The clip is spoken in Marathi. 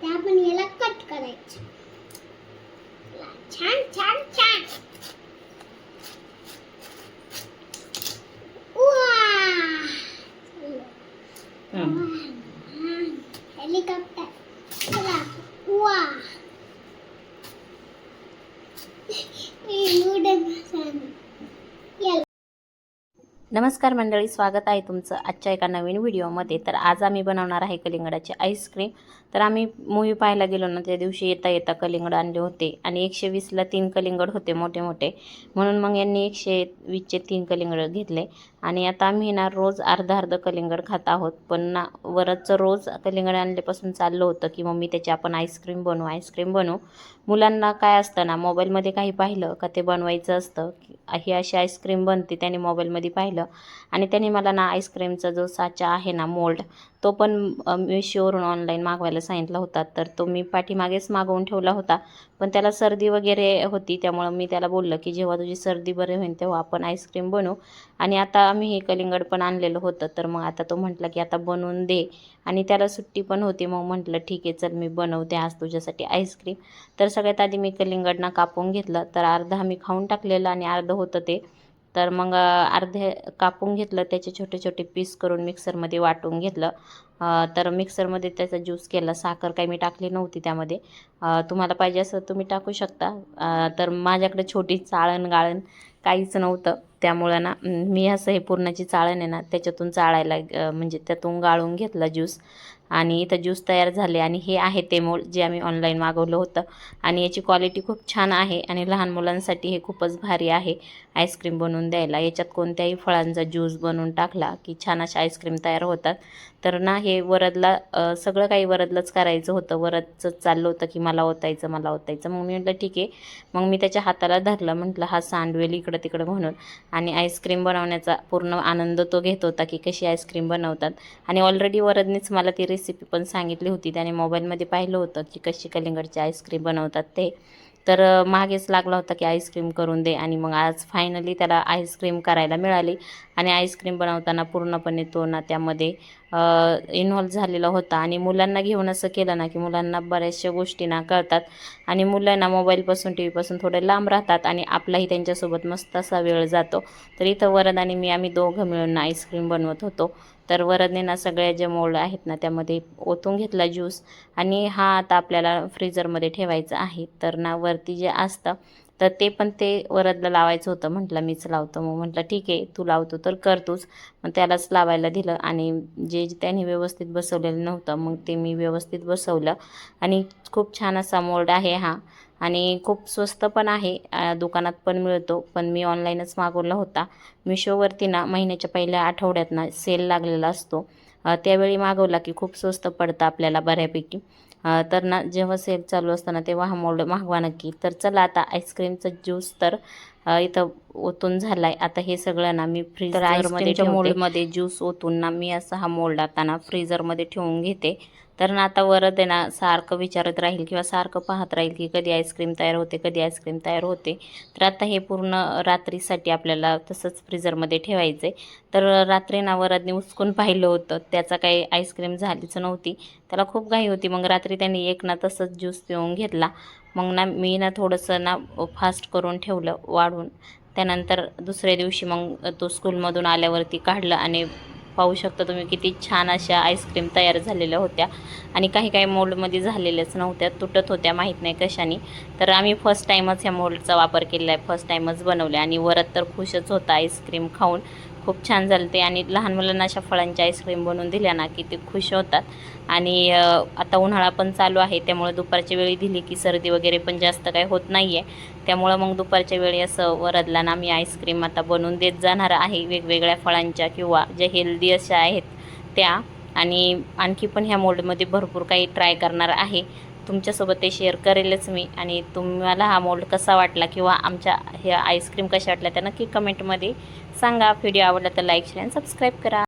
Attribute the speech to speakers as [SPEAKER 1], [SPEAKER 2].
[SPEAKER 1] ते आपण याला कट करायचं. छान छान छान. हेलिकॉप्टर चला वा उडन याला
[SPEAKER 2] नमस्कार मंडळी स्वागत आहे तुमचं आजच्या एका नवीन व्हिडिओमध्ये. तर आज आम्ही बनवणार आहे कलिंगडाची आईस्क्रीम तर आम्ही मूवी पाहायला गेलो ना त्या दिवशी येता येता कलिंगड आणले होते आणि एकशे वीसला तीन कलिंगड होते मोठे मोठे म्हणून मग यांनी एकशे वीसचे तीन कलिंगड घेतले. आणि आता आम्ही ना रोज अर्धा अर्ध कलिंगड खात आहोत. पण ना वरचं रोज कलिंगड आणल्यापासून चाललं होतं की मम्मी त्याची आपण आईस्क्रीम बनवू आईस्क्रीम बनवू. मुलांना काय असतं ना मोबाईलमध्ये काही पाहिलं का ते बनवायचं असतं. की ही अशी आईस्क्रीम बनते त्याने मोबाईलमध्ये पाहिलं. आणि त्याने मला ना आईस्क्रीमचा जो साचा आहे ना मोल्ड तो पण मिशोवरून ऑनलाईन मागवायला सांगितला होता. तर तो मी पाठीमागेच मागवून ठेवला होता. पण त्याला सर्दी वगैरे होती त्यामुळं मी त्याला बोललं की जेव्हा तुझी सर्दी बरी होईल तेव्हा आपण आईस्क्रीम बनवू. आणि आता आम्ही हे कलिंगड पण आणलेलं होतं. तर मग आता तो म्हटला की आता बनवून दे. आणि त्याला सुट्टी पण होती मग म्हटलं ठीक आहे चल मी बनवते आज तुझ्यासाठी आईस्क्रीम तर सगळ्यात आधी मी कलिंगडना कापून घेतलं. तर अर्धा मी खाऊन टाकलेलं आणि अर्धं होतं ते. तर मग अर्धे कापून घेतलं त्याचे छोटे छोटे पीस करून मिक्सरमध्ये वाटून घेतलं. तर मिक्सरमध्ये त्याचा ज्यूस केला. साखर काही मी टाकली नव्हती त्यामध्ये. तुम्हाला पाहिजे असं तुम्ही टाकू शकता. तर माझ्याकडे छोटी चाळण गाळण काहीच नव्हतं. त्यामुळं ना मी असं हे पुरणाची चाळण आहे ना त्याच्यातून चाळायला म्हणजे त्यातून गाळून घेतला ज्यूस. आणि इथं ज्यूस तयार झाले आणि हे आहे ते मोल जे आम्ही ऑनलाईन मागवलं होतं. आणि याची क्वालिटी खूप छान आहे आणि लहान मुलांसाठी हे खूपच भारी आहे. आईस्क्रीम बनवून द्यायला. याच्यात कोणत्याही फळांचा ज्यूस बनवून टाकला की छान अशा आईस्क्रीम तयार होतात. तर ना हे वरदला सगळं काही वरदलाच करायचं होतं. वरदचं चाललं होतं की मला ओतायचं मला ओतायचं. मग मी म्हटलं ठीक आहे. मग मी त्याच्या हाताला धरलं. म्हटलं हा सांडवेल इकडं तिकडं म्हणून. आणि आईस्क्रीम बनवण्याचा पूर्ण आनंद तो घेत होता की कशी आईस्क्रीम बनवतात. आणि ऑलरेडी वरदनेच मला ती रेसिपी पण सांगितली होती. त्याने मोबाईलमध्ये पाहिलं होतं की कशी कलिंगडची आईस्क्रीम बनवतात ते. तर मागेच लागला होता की आईस्क्रीम करून दे आणि मग आज फायनली त्याला आईस्क्रीम करायला मिळाली आणि आईस्क्रीम बनवताना पूर्णपणे तो ना त्यामध्ये इन्व्हॉल्व झालेला होता आणि मुलांना घेऊन असं केलं ना की मुलांना बऱ्याचशा गोष्टी ना कळतात आणि मुलांना मोबाईलपासून टी व्हीपासून थोडे लांब राहतात आणि आपलाही त्यांच्यासोबत मस्त असा वेळ जातो. तर इथं वरद आणि मी आम्ही दोघं मिळून आईस्क्रीम बनवत होतो. तर वरदने ना सगळ्या जे मोल्ड आहेत ना त्यामध्ये ओतून घेतला ज्यूस. आणि हा आता आपल्याला फ्रीजरमध्ये ठेवायचा आहे. तर ना वरती जे असतं तर ते पण ते वरदला लावायचं होतं. म्हटलं मीच लावतो. मग म्हटलं ठीक आहे तू लावतो तर करतोच मग त्यालाच लावायला दिलं. आणि जे जे त्याने व्यवस्थित बसवलेलं नव्हतं मग ते मी व्यवस्थित बसवलं. आणि खूप छान असा मोल्ड आहे हा. आणि खूप स्वस्त पण आहे. दुकानात पण मिळतो. पण मी ऑनलाईनच मागवला होता. मिशोवरती ना महिन्याच्या पहिल्या आठवड्यात ना सेल लागलेला असतो. त्यावेळी मागवला की खूप स्वस्त पडतं आपल्याला बऱ्यापैकी. तर ना जेव्हा सेल चालू असताना तेव्हा हा मोल्ड मागवा नक्की. तर चला आता आईस्क्रीमचा ज्यूस तर इथं ओतून झाला आहे आता हे सगळं ना मी फ्रीजरमध्ये मोल्डमध्ये ज्यूस ओतून ना मी असा हा मोल्ड आता ना फ्रीजरमध्ये ठेवून घेते. तर ना आता वरद आहे ना सारखं विचारत राहील किंवा सारखं पाहत राहील की कधी आईस्क्रीम तयार होते कधी आईस्क्रीम तयार होते. तर आता हे पूर्ण रात्रीसाठी आपल्याला तसंच फ्रीजरमध्ये ठेवायचं आहे तर रात्री ना वरदने उचकून पाहिलं होतं. त्याचा काही आईस्क्रीम झालीच नव्हती. त्याला खूप घाई होती. मग रात्री त्यांनी एक ना तसंच ज्यूस पिऊन घेतला. मग ना मी ना थोडंसं ना फास्ट करून ठेवलं वाढून. त्यानंतर दुसऱ्या दिवशी मग तो स्कूलमधून आल्यावरती काढलं आणि पाहू शकता तुम्ही किती छान अशा आईस्क्रीम तयार झालेल्या होत्या. आणि काही काही मोल्डमध्ये झालेल्याच नव्हत्या तुटत होत्या माहीत नाही कशाने. तर आम्ही फर्स्ट टाईमच ह्या मोल्डचा वापर केला आहे. फर्स्ट टाईमच बनवले आणि वरत तर खुशच होता आईस्क्रीम खाऊन. खूप छान झालं ते. आणि लहान मुलांना अशा फळांच्या आईस्क्रीम बनवून दिल्या ना की ते खुश होतात. आणि आता उन्हाळा पण चालू आहे त्यामुळे दुपारच्या वेळी दिली की सर्दी वगैरे पण जास्त काही होत नाही आहे त्यामुळं मग दुपारच्या वेळी असं वरदला ना मी आईस्क्रीम आता बनवून देत जाणार आहे. वेगवेगळ्या फळांच्या किंवा ज्या हेल्दी अशा आहेत त्या. आणि आणखी पण ह्या मोल्डमध्ये भरपूर काही ट्राय करणार आहे. तुमच्यासोबत ते शेअर करेलच मी. आणि तुम्हाला हा मोल्ड कसा वाटला किंवा आमच्या ह्या आईस्क्रीम कशा वाटल्या त्या नक्की कमेंटमध्ये सांगा. व्हिडिओ आवडला तर लाईक शेअर आणि सबस्क्राईब करा.